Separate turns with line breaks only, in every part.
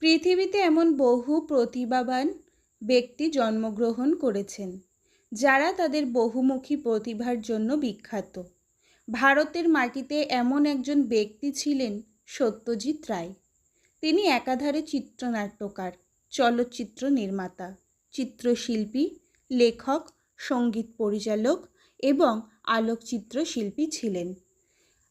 পৃথিবীতে এমন বহু প্রতিভাবান ব্যক্তি জন্মগ্রহণ করেছেন, যারা তাদের বহুমুখী প্রতিভার জন্য বিখ্যাত। ভারতের মাটিতে এমন একজন ব্যক্তি ছিলেন সত্যজিৎ রায়। তিনি একাধারে চিত্রনাট্যকার, চলচ্চিত্র নির্মাতা, চিত্রশিল্পী, লেখক, সংগীত পরিচালক এবং আলোকচিত্র শিল্পী ছিলেন।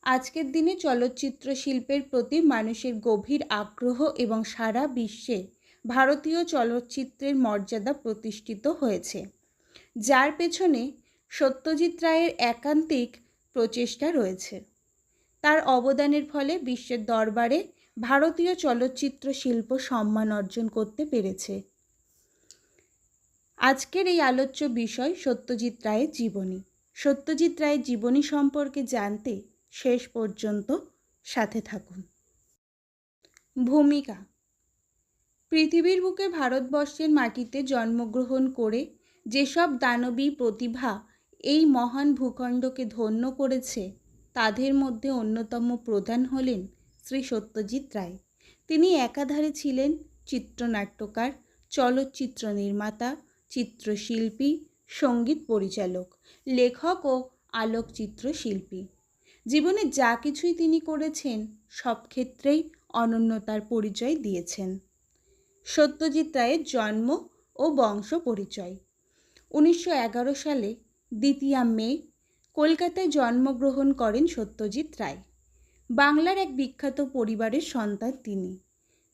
আজকের দিনে চলচ্চিত্র শিল্পের প্রতি মানুষের গভীর আগ্রহ এবং সারা বিশ্বে ভারতীয় চলচ্চিত্রের মর্যাদা প্রতিষ্ঠিত হয়েছে, যার পেছনে সত্যজিৎ রায়ের একান্তিক প্রচেষ্টা রয়েছে। তার অবদানের ফলে বিশ্বের দরবারে ভারতীয় চলচ্চিত্র শিল্প সম্মান অর্জন করতে পেরেছে। আজকের এই আলোচ্য বিষয় সত্যজিৎ রায়ের জীবনী। সত্যজিৎ রায়ের জীবনী সম্পর্কে জানতে শেষ পর্যন্ত সাথে থাকুন। ভূমিকা পৃথিবীর বুকে ভারতবর্ষের মাটিতে জন্মগ্রহণ করে যেসব দানবী প্রতিভা এই মহান ভূখণ্ডকে ধন্য করেছে, তাদের মধ্যে অন্যতম প্রধান হলেন শ্রী সত্যজিৎ রায়। তিনি একাধারে ছিলেন চিত্রনাট্যকার, চলচ্চিত্র নির্মাতা, চিত্রশিল্পী, সংগীত পরিচালক, লেখক ও আলোকচিত্র শিল্পী জীবনে যা কিছুই তিনি করেছেন, সব ক্ষেত্রেই অনন্যতার পরিচয় দিয়েছেন। সত্যজিৎ রায়ের জন্ম ও বংশ পরিচয়। উনিশশো এগারো সালে দ্বিতীয়া মে, কলকাতায় জন্মগ্রহণ করেন সত্যজিৎ রায়। বাংলার এক বিখ্যাত পরিবারের সন্তান তিনি।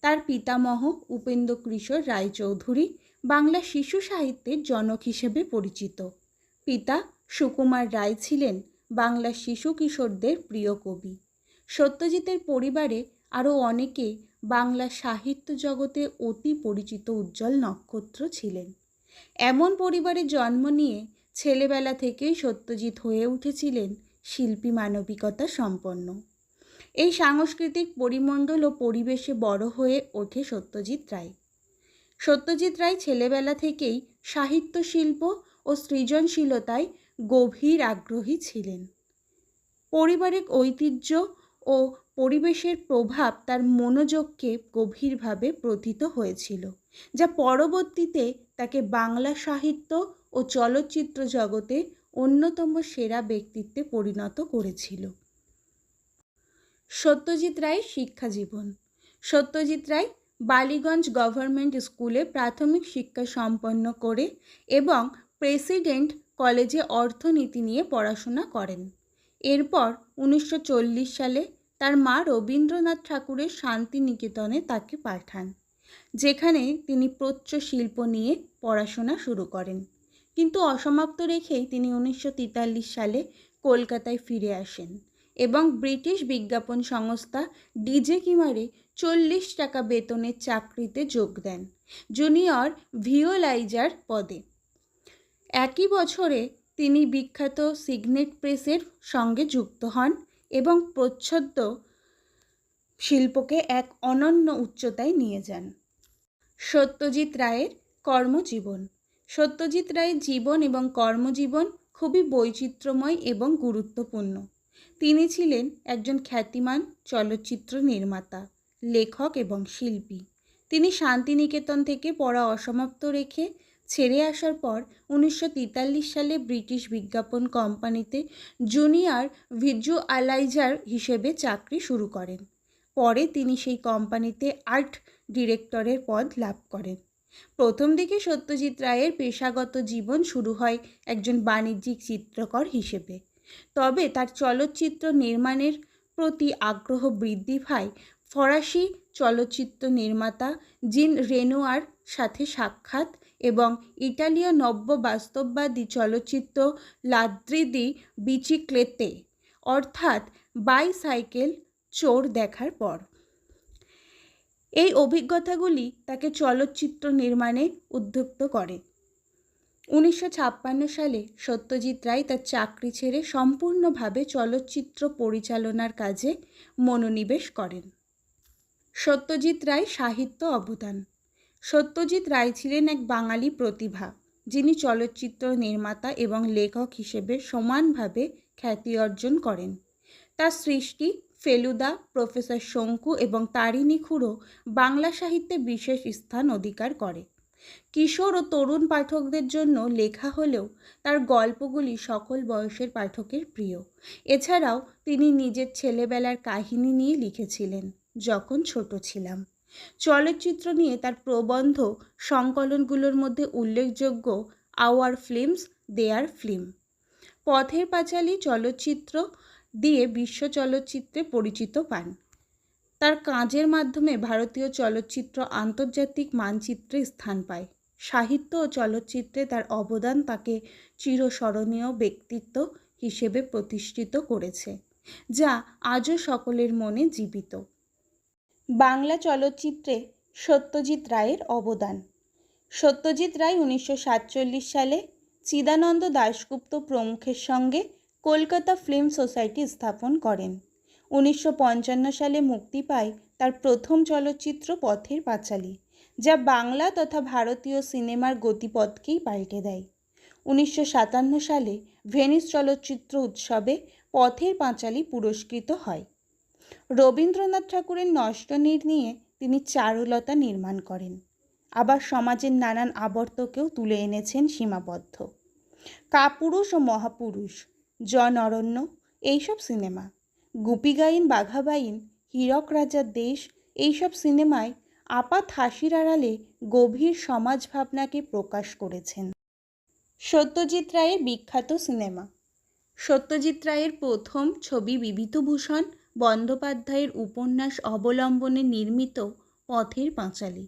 তার পিতামহ উপেন্দ্র কিশোর রায়চৌধুরী বাংলা শিশু সাহিত্যের জনক হিসেবে পরিচিত। পিতা সুকুমার রায় ছিলেন বাংলা শিশু কিশোরদের প্রিয় কবি। সত্যজিতের পরিবারে আরও অনেকে বাংলা সাহিত্য জগতে অতি পরিচিত উজ্জ্বল নক্ষত্র ছিলেন। এমন পরিবারে জন্ম নিয়ে ছেলেবেলা থেকেই সত্যজিৎ হয়ে উঠেছিলেন শিল্পী মানবিকতা সম্পন্ন। এই সাংস্কৃতিক পরিমণ্ডল ও পরিবেশে বড় হয়ে ওঠে সত্যজিৎ রায়। সত্যজিৎ রায় ছেলেবেলা থেকেই সাহিত্য শিল্প ও সৃজনশীলতায় গভীর আগ্রহী ছিলেন। পারিবারিক ঐতিহ্য ও পরিবেশের প্রভাব তার মনোযোগকে গভীরভাবে প্রথিত হয়েছিল, যা পরবর্তীতে তাকে বাংলা সাহিত্য ও চলচ্চিত্র জগতে অন্যতম সেরা ব্যক্তিত্বে পরিণত করেছিল। সত্যজিৎ রায়ের শিক্ষা জীবন। সত্যজিৎ রায় বালিগঞ্জ গভর্নমেন্ট স্কুলে প্রাথমিক শিক্ষা সম্পন্ন করে এবং প্রেসিডেন্ট কলেজে অর্থনীতি নিয়ে পড়াশোনা করেন। এরপর উনিশশো চল্লিশ সালে তার মা রবীন্দ্রনাথ ঠাকুরের শান্তিনিকেতনে তাকে পাঠান, যেখানে তিনি প্রচ্য শিল্প নিয়ে পড়াশোনা শুরু করেন। কিন্তু অসমাপ্ত রেখেই তিনি উনিশশো তেতাল্লিশ সালে কলকাতায় ফিরে আসেন এবং ব্রিটিশ বিজ্ঞাপন সংস্থা ডিজে কিমারে চল্লিশ টাকা বেতনের চাকরিতে যোগ দেন, জুনিয়র ভিওলাইজার পদে। একই বছরে তিনি বিখ্যাত সিগনেট প্রেসের সঙ্গে যুক্ত হন এবং প্রচ্ছদ শিল্পকে এক অনন্য উচ্চতায় নিয়ে যান। সত্যজিৎ রায়ের কর্মজীবন। সত্যজিৎ রায়ের জীবন এবং কর্মজীবন খুবই বৈচিত্র্যময় এবং গুরুত্বপূর্ণ। তিনি ছিলেন একজন খ্যাতিমান চলচ্চিত্র নির্মাতা, লেখক এবং শিল্পী। তিনি শান্তিনিকেতন থেকে পড়া অসমাপ্ত রেখে ছেড়ে আসার পর উনিশশো তেতাল্লিশ সালে ব্রিটিশ বিজ্ঞাপন কোম্পানিতে জুনিয়র ভিজুয়ালাইজার হিসেবে চাকরি শুরু করেন। পরে তিনি সেই কোম্পানিতে আর্ট ডিরেক্টরের পদ লাভ করেন। প্রথম দিকে সত্যজিৎ রায়ের পেশাগত জীবন শুরু হয় একজন বাণিজ্যিক চিত্রকর হিসেবে। তবে তার চলচ্চিত্র নির্মাণের প্রতি আগ্রহ বৃদ্ধি পায় ফরাসি চলচ্চিত্র নির্মাতা জিন রেনোয়ার সাথে সাক্ষাৎ এবং ইটালীয় নব্য বাস্তববাদী চলচ্চিত্র লাদ্রিদি বিচিক্লেতে, অর্থাৎ বাইসাইকেল চোর দেখার পর। এই অভিজ্ঞতাগুলি তাকে চলচ্চিত্র নির্মাণে উদ্যুক্ত করে। উনিশশো ছাপ্পান্ন সালে সত্যজিৎ রায় তার চাকরি ছেড়ে সম্পূর্ণভাবে চলচ্চিত্র পরিচালনার কাজে মনোনিবেশ করেন। সত্যজিৎ রায় সাহিত্য অবদান সত্যজিৎ রায় ছিলেন এক বাঙালি প্রতিভা, যিনি চলচ্চিত্র নির্মাতা এবং লেখক হিসেবে সমানভাবে খ্যাতি অর্জন করেন। তার সৃষ্টি ফেলুদা, প্রফেসর শঙ্কু এবং তারিণী খুড়ো বাংলা সাহিত্যে বিশেষ স্থান অধিকার করে। কিশোর ও তরুণ পাঠকদের জন্য লেখা হলেও তার গল্পগুলি সকল বয়সের পাঠকের প্রিয়। এছাড়াও তিনি নিজের ছেলেবেলার কাহিনী নিয়ে লিখেছিলেন, যখন ছোট ছিলাম। চলচ্চিত্র নিয়ে তার প্রবন্ধ, সংকলনগুলোর মধ্যে উল্লেখযোগ্য আওয়ার ফিল্মস দেয়ার ফিল্ম পথের পাঁচালী চলচ্চিত্র দিয়ে বিশ্ব চলচ্চিত্রে পরিচিত পান। তার কাজের মাধ্যমে ভারতীয় চলচ্চিত্র আন্তর্জাতিক মানচিত্রে স্থান পায়। সাহিত্য ও চলচ্চিত্রে তার অবদান তাকে চিরস্মরণীয় ব্যক্তিত্ব হিসেবে প্রতিষ্ঠিত করেছে, যা আজও সকলের মনে জীবিত। বাংলা চলচ্চিত্রে সত্যজিৎ রায়ের অবদান। সত্যজিৎ রায় উনিশশো সাতচল্লিশ সালে চিদানন্দ দাশগুপ্ত প্রমুখের সঙ্গে কলকাতা ফিল্ম সোসাইটি স্থাপন করেন। উনিশশো পঞ্চান্ন সালে মুক্তি পায় তার প্রথম চলচ্চিত্র পথের পাঁচালী, যা বাংলা তথা ভারতীয় সিনেমার গতিপথকেই পাল্টে দেয়। উনিশশো সাতান্ন সালে ভেনিস চলচ্চিত্র উৎসবে পথের পাঁচালী পুরস্কৃত হয়। রবীন্দ্রনাথ ঠাকুরের নষ্টনীর নিয়ে তিনি চারুলতা নির্মাণ করেন। আবার সমাজের নানান আবর্তকেও তুলে এনেছেন সীমাবদ্ধ। কাপুরুষ ও মহাপুরুষ, জন অরণ্য, এইসব সিনেমা, গুপিগাইন, বাঘাবাইন, হীরক রাজার দেশ, এইসব সিনেমায় আপাত হাসির আড়ালে গভীর সমাজ ভাবনাকে প্রকাশ করেছেন। সত্যজিৎ রায়ের বিখ্যাত সিনেমা। সত্যজিৎ রায়ের প্রথম ছবি বিভূতিভূষণ বন্দ্যোপাধ্যায়ের উপন্যাস অবলম্বনে নির্মিত পথের পাঁচালী।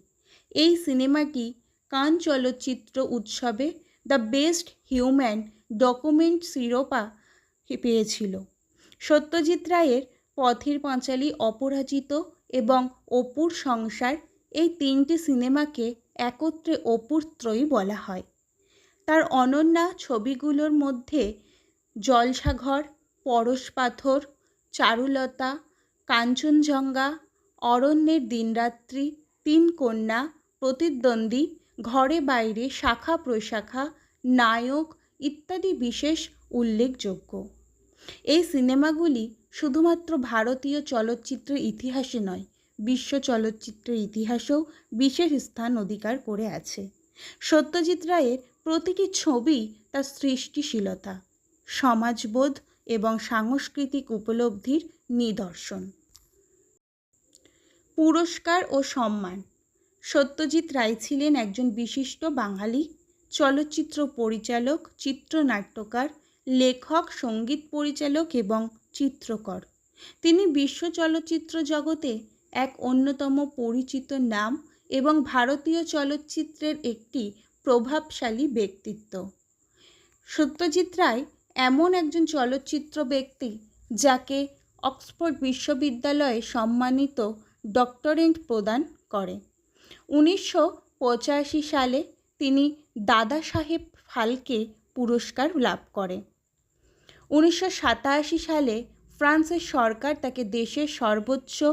এই সিনেমাটি কান চলচ্চিত্র উৎসবে দ্য বেস্ট হিউম্যান ডকুমেন্ট শিরোপা পেয়েছিল। সত্যজিৎ রায়ের পথের পাঁচালী অপরাজিত এবং অপুর সংসার এই তিনটি সিনেমাকে একত্রে অপুরত্রয়ী বলা হয়। তার অনন্যা ছবিগুলোর মধ্যে জলসাঘর পরশ পাথর চারুলতা, কাঞ্চনজঙ্ঘা, অরণ্যের দিনরাত্রি, তিন কন্যা, প্রতিদ্বন্দ্বী, ঘরে বাইরে, শাখা প্রশাখা, নায়ক ইত্যাদি বিশেষ উল্লেখযোগ্য। এই সিনেমাগুলি শুধুমাত্র ভারতীয় চলচ্চিত্রের ইতিহাসে নয়, বিশ্ব চলচ্চিত্রের ইতিহাসেও বিশেষ স্থান অধিকার করে আছে। সত্যজিৎ রায়ের প্রতিটি ছবি তার সৃষ্টিশীলতা, সমাজবোধ এবং সাংস্কৃতিক উপলব্ধির নিদর্শন। পুরস্কার ও সম্মান। সত্যজিৎ রায় ছিলেন একজন বিশিষ্ট বাঙালি, চলচ্চিত্র পরিচালক, চিত্রনাট্যকার, লেখক, সংগীত পরিচালক এবং চিত্রকর। তিনি বিশ্ব চলচ্চিত্র জগতে এক অন্যতম পরিচিত নাম এবং ভারতীয় চলচ্চিত্রের একটি প্রভাবশালী ব্যক্তিত্ব। সত্যজিৎ রায় এমন একজন চলচ্চিত্র ব্যক্তি যাকে অক্সফোর্ড বিশ্ববিদ্যালয়ে সম্মানিত ডক্টরেট প্রদান করে। উনিশশো পঁচাশি সালে তিনি দাদা সাহেব ফালকে পুরস্কার লাভ করে। উনিশশো সাতাশি সালে ফ্রান্সের সরকার তাকে দেশের সর্বোচ্চ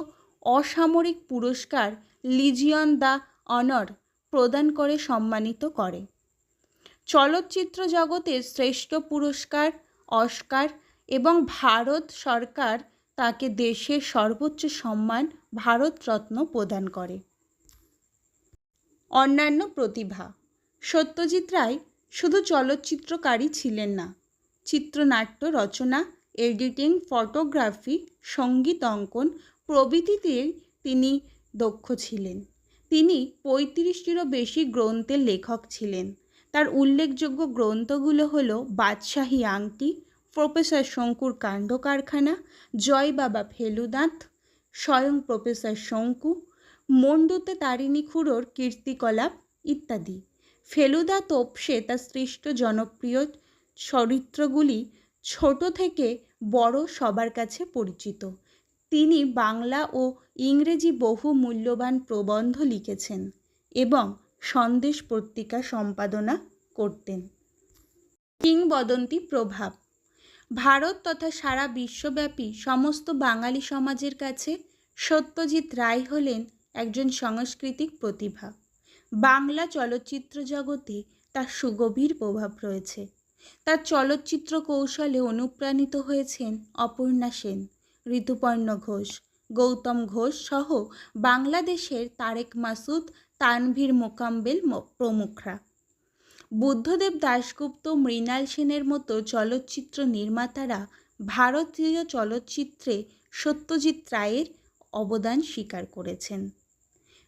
অসামরিক পুরস্কার লিজিয়ন দ্য অনর প্রদান করে সম্মানিত করে। চলচ্চিত্র জগতের শ্রেষ্ঠ পুরস্কার, অস্কার এবং ভারত সরকার তাকে দেশের সর্বোচ্চ সম্মান ভারতরত্ন প্রদান করে। অন্যান্য প্রতিভা। সত্যজিৎ রায় শুধু চলচ্চিত্রকারী ছিলেন না, চিত্রনাট্য, রচনা, এডিটিং, ফটোগ্রাফি, সংগীত অঙ্কন প্রভৃতিতে তিনি দক্ষ ছিলেন। তিনি পঁয়ত্রিশটিরও বেশি গ্রন্থের লেখক ছিলেন। তার উল্লেখযোগ্য গ্রন্থগুলো হল বাদশাহী আংটি, প্রফেসর শঙ্কুর কাণ্ড কারখানা, জয় বাবা ফেলুদাঁত, স্বয়ং প্রফেসর শঙ্কু, মন্ডুতে তারিণী খুড়োর কীর্তিকলাপ ইত্যাদি। ফেলুদা তোপসে তার সৃষ্ট জনপ্রিয় চরিত্রগুলি ছোট থেকে বড় সবার কাছে পরিচিত। তিনি বাংলা ও ইংরেজি বহু মূল্যবান প্রবন্ধ লিখেছেন এবং সন্দেশ পত্রিকা সম্পাদনা করতেন। কিংবদন্তি প্রভাব। ভারত তথা সারা বিশ্বব্যাপী সমস্ত বাঙালি সমাজের কাছে সত্যজিৎ রায় হলেন একজন সাংস্কৃতিক প্রতিভা। বাংলা চলচ্চিত্র জগতে তার সুগভীর প্রভাব রয়েছে। তার চলচ্চিত্র কৌশলে অনুপ্রাণিত হয়েছেন অপর্ণা সেন, ঋতুপর্ণ ঘোষ, গৌতম ঘোষ সহ বাংলাদেশের তারেক মাসুদ তানভীর মোকাম্বেল প্রমুখরা। বুদ্ধদেব দাশগুপ্ত, মৃণাল সেনের মতো চলচ্চিত্র নির্মাতারা ভারতীয় চলচ্চিত্রে সত্যজিৎ রায়ের অবদান স্বীকার করেছেন।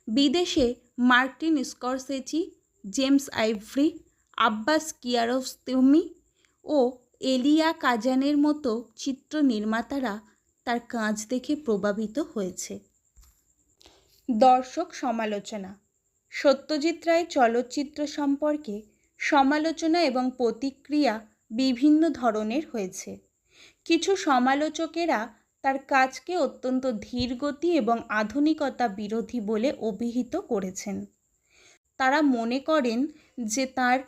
বিদেশে Martin Scorsese James Ivory, Abbas Kiarostami ও এলিয়া কাজানের মতো চিত্র নির্মাতারা তার কাজ দেখে প্রভাবিত হয়েছে। দর্শক সমালোচনা সত্যজিৎ রায় চলচ্চিত্র সম্পর্কে সমালোচনা এবং প্রতিক্রিয়া বিভিন্ন ধরনের হয়েছে। কিছু সমালোচকেরা তার কাজকে অত্যন্ত ধীরগতি এবং আধুনিকতা বিরোধী বলে অভিহিত করেছেন। তারা মনে করেন যে তার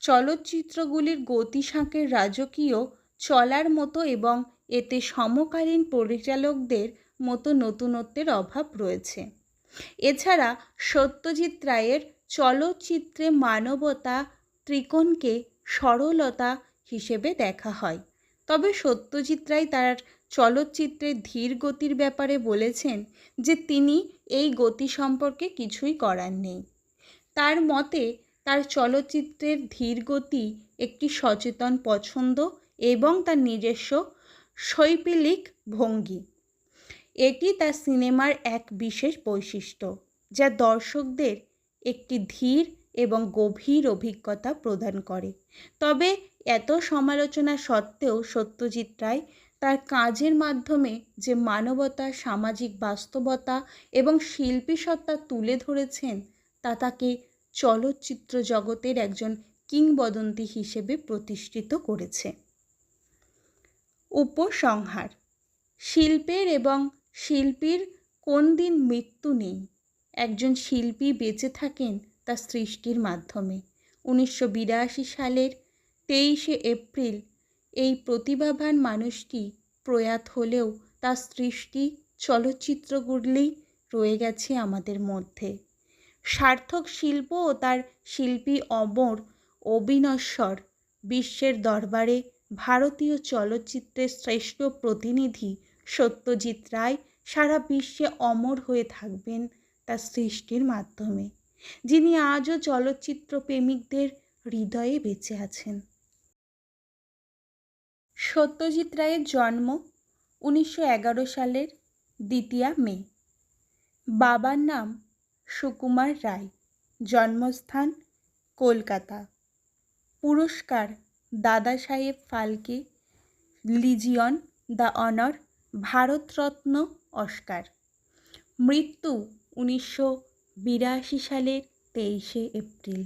চলচ্চিত্রগুলির গতিসাঁকের রাজকীয় চলার মতো এবং এতে সমকালীন পরিচালকদের মতো নতুনত্বের অভাব রয়েছে। এছাড়া সত্যজিৎ রায়ের চলচ্চিত্রে মানবতা ত্রিকোণকে সরলতা হিসেবে দেখা হয়। তবে সত্যজিৎ রায় তার চলচ্চিত্রের ধীর গতির ব্যাপারে বলেছেন যে তিনি এই গতি সম্পর্কে কিছুই করার নেই। তার মতে, তার চলচ্চিত্রের ধীর গতি একটি সচেতন পছন্দ এবং তার নিজস্ব শৈল্পিক ভঙ্গি। এটি তার সিনেমার এক বিশেষ বৈশিষ্ট্য, যা দর্শকদের একটি ধীর এবং গভীর অভিজ্ঞতা প্রদান করে। তবে এত সমালোচনা সত্ত্বেও সত্যজিৎ রায় তার কাজের মাধ্যমে যে মানবতা, সামাজিক বাস্তবতা এবং শিল্পী সত্তা তুলে ধরেছেন, তা তাকে চলচ্চিত্র জগতের একজন কিংবদন্তি হিসেবে প্রতিষ্ঠিত করেছে। উপসংহার, শিল্পের এবং শিল্পীর কোন দিন মৃত্যু নেই? একজন শিল্পী বেঁচে থাকেন তার সৃষ্টির মাধ্যমে। উনিশশো বিরাশি সালের তেইশে এপ্রিল এই প্রতিভাবান মানুষটি প্রয়াত হলেও তার সৃষ্টি চলচ্চিত্রগুলি রয়ে গেছে আমাদের মধ্যে। সার্থক শিল্প ও তার শিল্পী অমর অবিনশ্বর বিশ্বের দরবারে ভারতীয় চলচ্চিত্রের শ্রেষ্ঠ প্রতিনিধি সত্যজিৎ রায় সারা বিশ্বে অমর হয়ে থাকবেন তার সৃষ্টির মাধ্যমে, যিনি আজও চলচ্চিত্র প্রেমিকদের হৃদয়ে বেঁচে আছেন। সত্যজিৎ রায়ের জন্ম উনিশশো এগারো সালের দ্বিতীয়া মে। বাবার নাম সুকুমার রায়, জন্মস্থান কলকাতা। পুরস্কার Dada Saheb Phalke, Legion the Honour Bharat Ratna Oscar. মৃত্যু উনিশশো বিরাশি সালের তেইশে এপ্রিল।